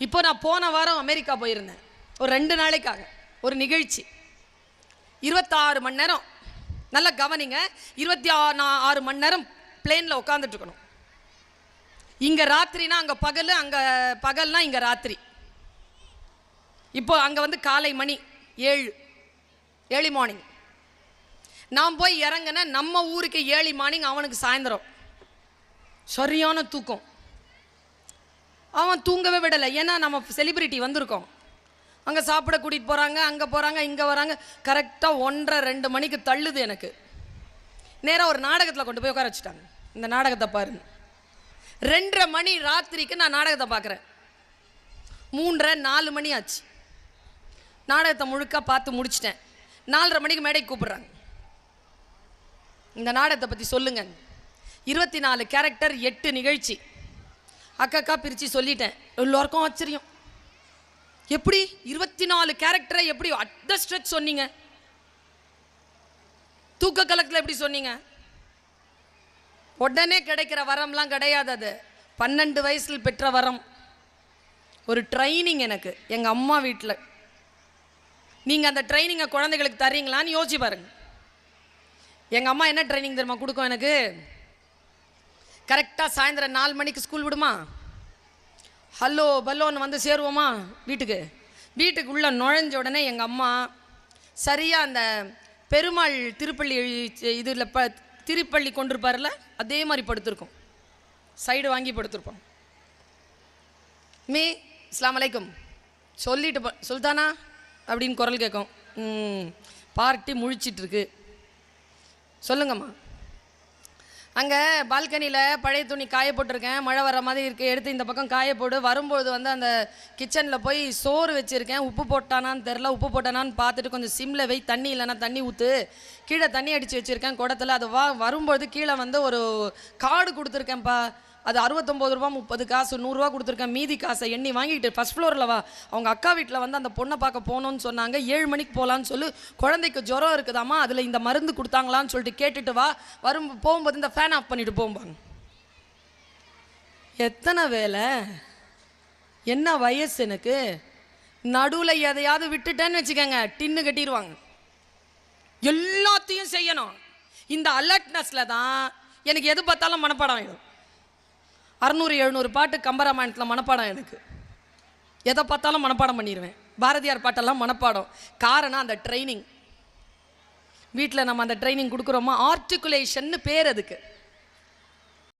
இப்போ நான் போன வாரம் அமெரிக்கா போயிருந்தேன். ஒரு ரெண்டு நாளைக்காக. ஒரு நிகழ்ச்சி. இருபத்தாறு மணி நேரம். நல்லா கவனிங்க. இருபத்தி ஆ- நா- ஆறு மணி நேரம் பிளேனில் உட்காந்துட்ருக்கணும் இங்கே ராத்திரினா அங்கே பகல் அங்கே பகல்னா இங்கே ராத்திரி. இப்போ அங்கே வந்து காலை மணி ஏழு. ஏர்லி மார்னிங் நான் போய் இறங்கினேன். நம்ம ஊருக்கு ஏர்லி மார்னிங் அவனுக்கு சாயந்தரம். சரியான தூக்கம். அவன் தூங்கவே விடலை. ஏன்னா நம்ம செலிபிரிட்டி வந்திருக்கோம். அங்கே சாப்பிட கூட்டிகிட்டு போகிறாங்க அங்கே போகிறாங்க இங்கே வராங்க. கரெக்டாக ஒன்றரை ரெண்டு மணிக்கு தள்ளுது எனக்கு. நேராக ஒரு நாடகத்தில் கொண்டு போய் உட்கார வச்சுட்டாங்க. இந்த நாடகத்தை பாருங்க. ரெண்டரை மணி ராத்திரிக்கு நான் நாடகத்தை பார்க்குறேன். மூன்றரை நாலு மணி ஆச்சு. நாடகத்தை முழுக்க பார்த்து முடிச்சிட்டேன். நாலரை மணிக்கு மேடைக்கு கூப்பிட்றாங்க. இந்த நாடகத்தை பற்றி சொல்லுங்க. இருபத்தி நாலு கேரக்டர் எட்டு நிகழ்ச்சி. அக்கா பிரித்து சொல்லிட்டேன். எல்லோருக்கும் ஆச்சரியம். எப்படி? இருபத்தி நாலு கேரக்டரை எப்படி அட் த ஸ்ட்ரெச் சொன்னீங்க? தூக்க கலக்கத்தில் எப்படி சொன்னீங்க? உடனே கிடைக்கிற வரம்லாம் கிடையாது அது. பன்னெண்டு வயசில் பெற்ற வரம். ஒரு ட்ரைனிங் எனக்கு எங்கள் அம்மா வீட்டில் நீங்கள் அந்த ட்ரைனிங்கை குழந்தைகளுக்கு தரீங்களான்னு யோசிச்சு பாருங்க. எங்கள் அம்மா என்ன ட்ரைனிங் தெரியுமா கொடுக்கும் எனக்கு? கரெக்டாக சாயந்தரம் நாலு மணிக்கு ஸ்கூல் விடுமா? ஹலோ பல்லோன்னு வந்து சேருவோமா? வீட்டுக்கு. வீட்டுக்கு உள்ளே நுழைஞ்ச உடனே எங்கள் அம்மா சரியாக அந்த பெருமாள் திருப்பள்ளி இதில் ப திருப்பள்ளி கொண்டிருப்பார்ல அதே மாதிரி படுத்திருக்கோம். சைடு வாங்கி படுத்திருப்போம். மீ இஸ்லாம் அலைக்கும். சொல்லிட்டு ப- சுல்தானா? அப்படின்னு குரல் கேட்கும். ம் பார்ட்டி முழிச்சிட்ருக்கு சொல்லுங்கம்மா. அங்கே பால்கனியில் பழைய துணி காய போட்டிருக்கேன் மழை வர மாதிரி இருக்குது எடுத்து இந்த பக்கம் காய போடு வரும்போது வந்து அந்த கிச்சனில் போய் சோறு வச்சுருக்கேன். உப்பு போட்டானான்னு தெரில உப்பு போட்டானான்னு பார்த்துட்டு கொஞ்சம் சிம்மில் வை. தண்ணி இல்லைன்னா தண்ணி ஊற்று கீழே தண்ணி அடித்து வச்சுருக்கேன். குடத்துல. அது வா வரும்போது கீழே வந்து ஒரு காடு கொடுத்துருக்கேன்ப்பா. அது அறுபத்தொம்போது ரூபா முப்பது காசு நூறுரூவா கொடுத்துருக்கேன். மீதி காசை எண்ணி வாங்கிட்டு ஃபஸ்ட் ஃப்ளோரில் வா. அவங்க அக்கா வீட்டில் வந்து அந்த பொண்ணை பார்க்க போகணும்னு சொன்னாங்க. ஏழு மணிக்கு போகலான்னு சொல்லி. குழந்தைக்கு ஜுரம் இருக்குதாம்மா? அதில் இந்த மருந்து கொடுத்தாங்களான்னு சொல்லிட்டு கேட்டுட்டு வா. வரும் போகும்போது இந்த ஃபேன் ஆஃப் பண்ணிட்டு போம்பாங்க எத்தனை வேலை? என்ன வயசு எனக்கு? நடுவில் எதையாவது விட்டுட்டேன்னு வச்சுக்கோங்க. டின்னு கட்டிடுவாங்க எல்லாத்தையும் செய்யணும். இந்த அலர்ட்னஸில் தான் எனக்கு எது பார்த்தாலும் மனப்பாடம் ஆகிடும் அறநூறு எழுநூறு பாட்டு கம்பராமாயணத்தில் மனப்பாடம் எனக்கு. எதை பார்த்தாலும் மனப்பாடம் பண்ணிடுவேன் பாரதியார் பாட்டெல்லாம் மனப்பாடம். காரணம் அந்த ட்ரைனிங் வீட்டில் நம்ம அந்த ட்ரைனிங் கொடுக்குறோமா? ஆர்டிகுலேஷன்னு பேர் அதுக்கு.